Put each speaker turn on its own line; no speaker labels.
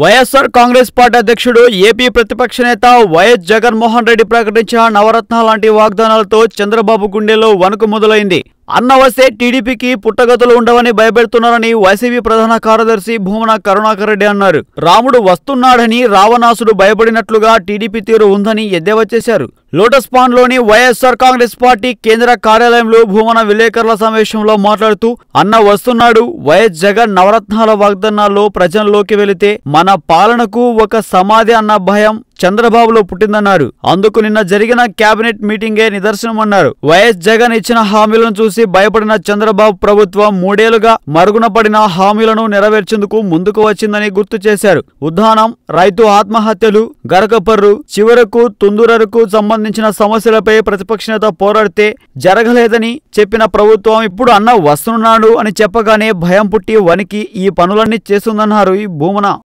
YSR Congress party అధ్యక్షుడు AP ప్రతిపక్ష నేత వైఎస్ జగన్మోహన్ రెడ్డి ప్రకటించిన నవరత్న లాంటి వాగ్దానాలతో చంద్రబాబు గుండెలో వణుకు మొదలైంది. అన్న వస్తే టీడీపీకి పుట్టగతులు ఉండవని భయపెడుతున్నారని వైసీపీ ప్రధాన కార్యదర్శి భూమన కరుణాకర్ రెడ్డి అన్నారు. రాముడు వస్తున్నాడని రావణాసుడు భయపడినట్లుగా టీడీపీ తీరు ఉందని ఎద్దేవా చేశారు. లోటస్ పాండ్లోని వైఎస్ఆర్ కాంగ్రెస్ పార్టీ కేంద్ర కార్యాలయంలో భూమన విలేకరుల సమావేశంలో మాట్లాడుతూ అన్న వస్తున్నాడు వైఎస్ జగన్ నవరత్నాల వాగ్దానాల్లో ప్రజల్లోకి వెళితే మన పాలనకు ఒక సమాధి అన్న భయం చంద్రబాబులో పుట్టిందన్నారు. అందుకు నిన్న జరిగిన కేబినెట్ మీటింగే నిదర్శనమన్నారు. వైఎస్ జగన్ ఇచ్చిన హామీలను చూసి భయపడిన చంద్రబాబు ప్రభుత్వం మూడేళ్ళుగా మరుగున పడిన హామీలను నెరవేర్చేందుకు ముందుకు వచ్చిందని గుర్తు చేశారు. ఉద్దానం రైతు ఆత్మహత్యలు గరకపర్రు చివరకు తుందురకు సంబంధించిన సమస్యలపై ప్రతిపక్ష నేత పోరాడితే జరగలేదని చెప్పిన ప్రభుత్వం ఇప్పుడు అన్న వస్తున్నాడు అని చెప్పగానే భయం పుట్టి వనికి ఈ పనులన్నీ చేస్తుందన్నారు ఈ భూమన.